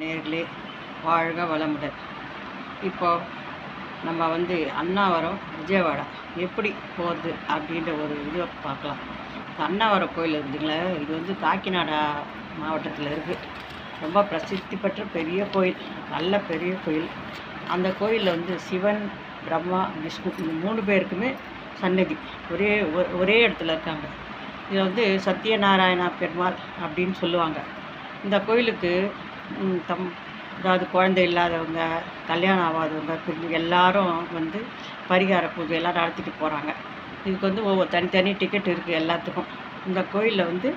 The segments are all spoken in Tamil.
நேர்களே வாழ்க வளமுடன். இப்போ நம்ம வந்து அண்ணாவரம் விஜயவாடா. எப்படி போகிறது அப்படின்ற ஒரு இதை பார்க்கலாம். அன்னாவரம் அண்ணாவரம் கோயில் இருக்குதுங்களா இது வந்து காக்கிநாடா மாவட்டத்தில் இருக்குது ரொம்ப பிரசித்தி பெற்ற பெரிய கோயில் நல்ல பெரிய கோயில். அந்த கோயிலில் வந்து சிவன் பிரம்மா விஷ்ணு இந்த மூணு பேருக்குமே சன்னதி. ஒரே ஒ- ஒரே இடத்துல இருக்காங்க. இது வந்து சத்யநாராயணா பெருமாள் அப்படின்னு சொல்லுவாங்க. இந்த கோயிலுக்கு தம் அதாவது குழந்தை இல்லாதவங்க கல்யாணம் ஆகாதவங்க எல்லாரும் வந்து பரிகார பூஜை எல்லாம் நடத்திட்டு போகிறாங்க இதுக்கு வந்து ஒவ்வொரு தனித்தனி டிக்கெட் இருக்குது எல்லாத்துக்கும். இந்த கோயிலில் வந்து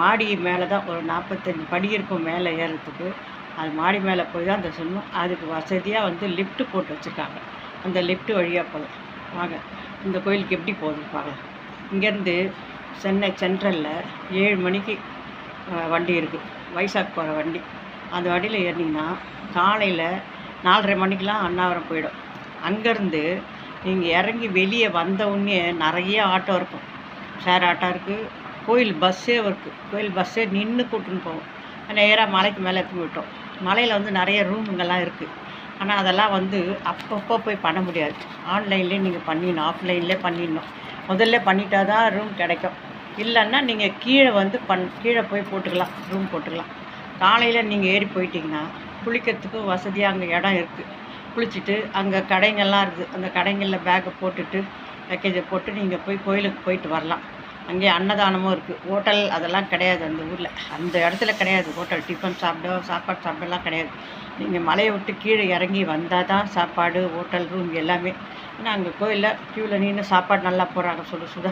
மாடி மேலே தான் ஒரு நாற்பத்தஞ்சு படி இருக்கும் மேலே ஏறுறதுக்கு. அது மாடி மேலே போய் தான் அந்த சொல்லணும். அதுக்கு வசதியாக வந்து லிஃப்ட் போட்டு வச்சுருக்காங்க. அந்த லிஃப்ட் வழியாக போதும் வாங்க. இந்த கோயிலுக்கு எப்படி போகுதுன்னு பார்க்கலாம். இங்கேருந்து சென்னை சென்ட்ரலில் ஏழு மணிக்கு வண்டி இருக்குது வைசாக் போகிற வண்டி. அந்த வண்டியில் ஏறினீங்கன்னா காலையில் நாலரை மணிக்கெலாம் அன்னாவரம் போயிடும். அங்கேருந்து நீங்கள் இறங்கி வெளியே வந்தவுடனே நிறைய ஆட்டோ இருக்கும். ஷேர் ஆட்டோ இருக்குது கோயில் பஸ்ஸே இருக்குது கோயில் பஸ்ஸே நின்று கூட்டின்னு போகும் நேராக மலைக்கு மேலே எடுத்து விட்டோம் மலையில் வந்து நிறைய ரூமுங்கெல்லாம் இருக்குது ஆனால் அதெல்லாம் வந்து அப்பப்போ போய் பண்ண முடியாது. ஆன்லைன்லேயே நீங்கள் பண்ணிடணும் ஆஃப்லைன்லேயே பண்ணிடணும். முதல்ல பண்ணிட்டா தான் ரூம் கிடைக்கும். இல்லைன்னா நீங்கள் கீழே வந்து பண் கீழே போய் போட்டுக்கலாம் ரூம் போட்டுக்கலாம். காலையில் நீங்கள் ஏறி போயிட்டீங்கன்னா குளிக்கிறதுக்கு வசதியாக அங்கே இடம் இருக்குது குளிச்சுட்டு அங்கே கடைங்கள்லாம் இருக்குது. அந்த கடைங்களில் பேக்கை போட்டுட்டு பேக்கேஜை போட்டு நீங்கள் போய் கோயிலுக்கு போயிட்டு வரலாம். அங்கே அன்னதானமும் இருக்குது ஹோட்டல் அதெல்லாம் கிடையாது அந்த ஊரில். அந்த இடத்துல கிடையாது. ஹோட்டல் டிஃபன் சாப்பிட சாப்பாடு சாப்பிடலாம் கிடையாது. நீங்கள் மலையை விட்டு கீழே இறங்கி வந்தால் தான் சாப்பாடு ஹோட்டல் ரூம் எல்லாமே. ஏன்னா அங்கே கோயிலில் க்யூவில் நின்று சாப்பாடு நல்லா போகிறாங்க சுட சுட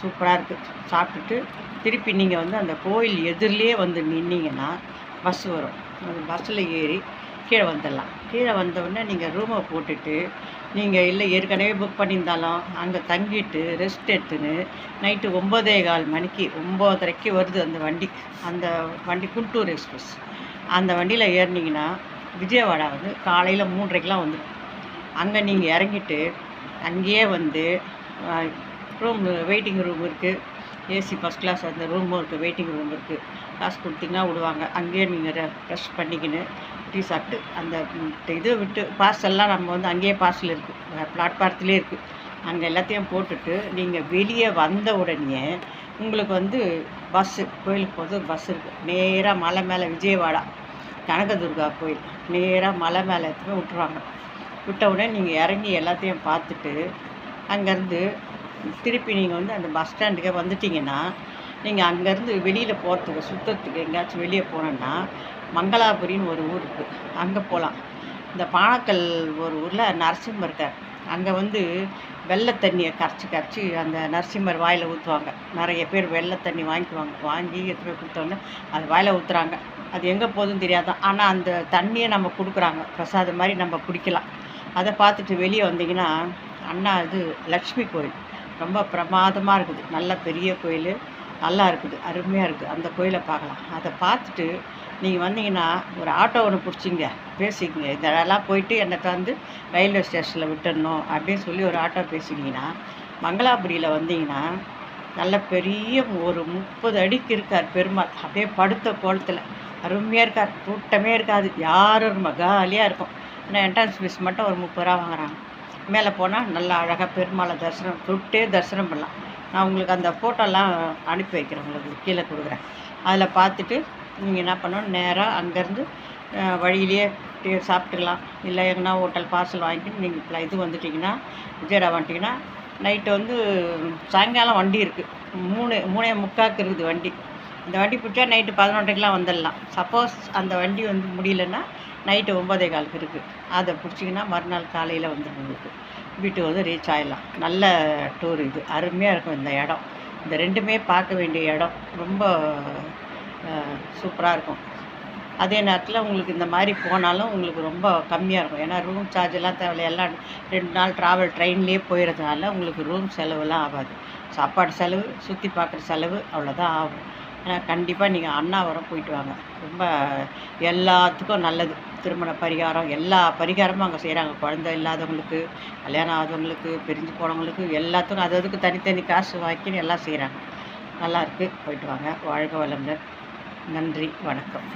சூப்பராக இருக்குது சாப்பிட்டுட்டு திருப்பி நீங்கள் வந்து அந்த கோயில் எதிரிலே வந்து நின்னீங்கன்னா பஸ் வரும். அந்த பஸ்ஸில் ஏறி கீழே வந்துடலாம். கீழே வந்தவுடனே நீங்கள் ரூமை போட்டுட்டு நீங்கள் இல்லை ஏற்கனவே புக் பண்ணியிருந்தாலும் அங்கே தங்கிட்டு ரெஸ்ட் எடுத்துன்னு நைட்டு ஒம்போதே கால் மணிக்கு ஒம்போதரைக்கு வருது அந்த வண்டி. அந்த வண்டி குண்டூர் எக்ஸ்பிரஸ் அந்த வண்டியில் ஏறினீங்கன்னா விஜயவாடா வந்து காலையில் மூன்றரைக்கெலாம் வந்துடும். அங்கே நீங்கள் இறங்கிட்டு அங்கேயே வந்து ரூம் வெயிட்டிங் ரூம் இருக்குது ஏசி ஃபஸ்ட் கிளாஸ் அந்த ரூமும் இருக்குது வெயிட்டிங் ரூம் இருக்குது காசு கொடுத்தீங்கன்னா விடுவாங்க. அங்கேயே நீங்கள் ஃப்ரெஷ் பண்ணிக்கின்னு டீ சாப்பிட்டு அந்த இதை இது விட்டு பார்சல்லாம் நம்ம வந்து அங்கேயே பார்சல் இருக்குது பிளாட்பாரத்துலேயே இருக்குது அங்கே எல்லாத்தையும் போட்டுட்டு நீங்கள் வெளியே வந்த உடனே உங்களுக்கு வந்து பஸ்ஸு கோயிலுக்கு போகிறது பஸ் இருக்குது நேராக மலை மேலே விஜயவாடா கனகதுர்கா கோயில். நேராக மலை மேலே எடுத்துன்னு விட்டுருவாங்க. விட்ட உடனே நீங்கள் இறங்கி எல்லாத்தையும் பார்த்துட்டு அங்கேருந்து திருப்பி நீங்கள் வந்து அந்த பஸ் ஸ்டாண்டுக்கே வந்துட்டிங்கன்னா நீங்கள் அங்கேருந்து வெளியில் போகிறதுக்கு சுத்தத்துக்கு எங்கேயாச்சும் வெளியே போனோன்னா மங்களாபுரின்னு ஒரு ஊர் இருக்குது அங்கே போகலாம் இந்த பாணக்கல் ஒரு ஊரில் நரசிம்மர் இருக்கார். அங்கே வந்து வெள்ளை தண்ணியை கரைச்சி கரைச்சி அந்த நரசிம்மர் வாயில் ஊற்றுவாங்க நிறைய பேர் வெள்ளை தண்ணி வாங்கிக்குவாங்க. வாங்கி எடுத்து போய் கொடுத்தோன்னே அது வாயில் ஊற்றுறாங்க அது எங்கே போகுதுன்னு தெரியாதான் ஆனால் அந்த தண்ணியை நம்ம கொடுக்குறாங்க. பிரசாதம் மாதிரி நம்ம குடிக்கலாம். அதை பார்த்துட்டு வெளியே வந்தீங்கன்னா அண்ணா இது லக்ஷ்மி கோயில். ரொம்ப பிரமாதமாக இருக்குது. நல்ல பெரிய கோயில். நல்லா இருக்குது அருமையாக இருக்குது அந்த கோயிலை பார்க்கலாம். அதை பார்த்துட்டு நீங்கள் வந்தீங்கன்னா ஒரு ஆட்டோ ஒன்று பிடிச்சிங்க பேசிக்கிங்க. இதெல்லாம் போயிட்டு என்னை வந்து ரயில்வே ஸ்டேஷனில் விட்டுடணும் அப்படின்னு சொல்லி ஒரு ஆட்டோ பேசினீங்கன்னா மங்களாபுரியில் வந்தீங்கன்னா நல்ல பெரிய ஒரு முப்பது அடிக்கு இருக்கார் பெருமாள். அப்படியே படுத்த கோலத்தில். அருமையாக இருக்கார். கூட்டமே இருக்காது. யாரும் காலியாக இருக்கும். ஆனால் என்ட்ரன்ஸ் ஃபீஸ் மட்டும் ஒரு முப்பது ரூபா வாங்குறாங்க. மேலே போனால் நல்லா அழகாக பெருமாளை தரிசனம் தொட்டே தரிசனம் பண்ணலாம். நான் உங்களுக்கு அந்த ஃபோட்டோலாம் அனுப்பி வைக்கிறேன் உங்களுக்கு கீழே கொடுக்குறேன். அதில் பார்த்துட்டு நீங்கள் என்ன பண்ணணும் நேராக அங்கேருந்து வழியிலேயே சாப்பிட்டுக்கலாம். இல்லை எங்கன்னா ஹோட்டல் பார்சல் வாங்கிட்டு நீங்கள் இது வந்துட்டிங்கன்னா விஜயடா வந்துட்டிங்கன்னா நைட்டு வந்து சாயங்காலம் வண்டி இருக்குது மூணு மூணே முக்காக்கு இருக்குது வண்டி. இந்த வண்டி பிடிச்சா நைட்டு பதினொன்றைக்கெலாம் வந்துடலாம். சப்போஸ் அந்த வண்டி வந்து முடியலன்னா நைட்டு ஒம்பதே காலுக்கு இருக்குது அதை பிடிச்சிங்கன்னா மறுநாள் காலையில் வந்துடும் உங்களுக்கு. வீட்டுக்கு வந்து ரீச் ஆகிடலாம் நல்ல டூர் இது. அருமையாக இருக்கும் இந்த இடம். இந்த ரெண்டுமே பார்க்க வேண்டிய இடம். ரொம்ப சூப்பராக இருக்கும். அதே நேரத்தில் உங்களுக்கு இந்த மாதிரி போனாலும் உங்களுக்கு ரொம்ப கம்மியாக இருக்கும். ஏன்னா ரூம் சார்ஜ் எல்லாம் தேவையில்ல. எல்லாம் ரெண்டு நாள் ட்ராவல் ட்ரெயின்லேயே போயிடுறதுனால உங்களுக்கு ரூம் செலவுலாம் ஆகாது. சாப்பாடு செலவு சுற்றி பார்க்குற செலவு அவ்வளோதான் ஆகும். ஆனால் கண்டிப்பாக நீங்கள் அண்ணாவரம் போயிட்டு வாங்க. ரொம்ப எல்லாத்துக்கும் நல்லது. திருமண பரிகாரம் எல்லா பரிகாரமும் அங்கே செய்கிறாங்க குழந்தை இல்லாதவங்களுக்கு கல்யாணம் ஆகாதவங்களுக்கு பிரிஞ்சு போனவங்களுக்கு எல்லாத்துக்கும் அது அதுக்கு தனித்தனி காசு வாக்கின்னு எல்லாம் செய்கிறாங்க நல்லா இருக்குது போயிட்டு வாங்க. வாழ்க வளமுடன். நன்றி. வணக்கம்.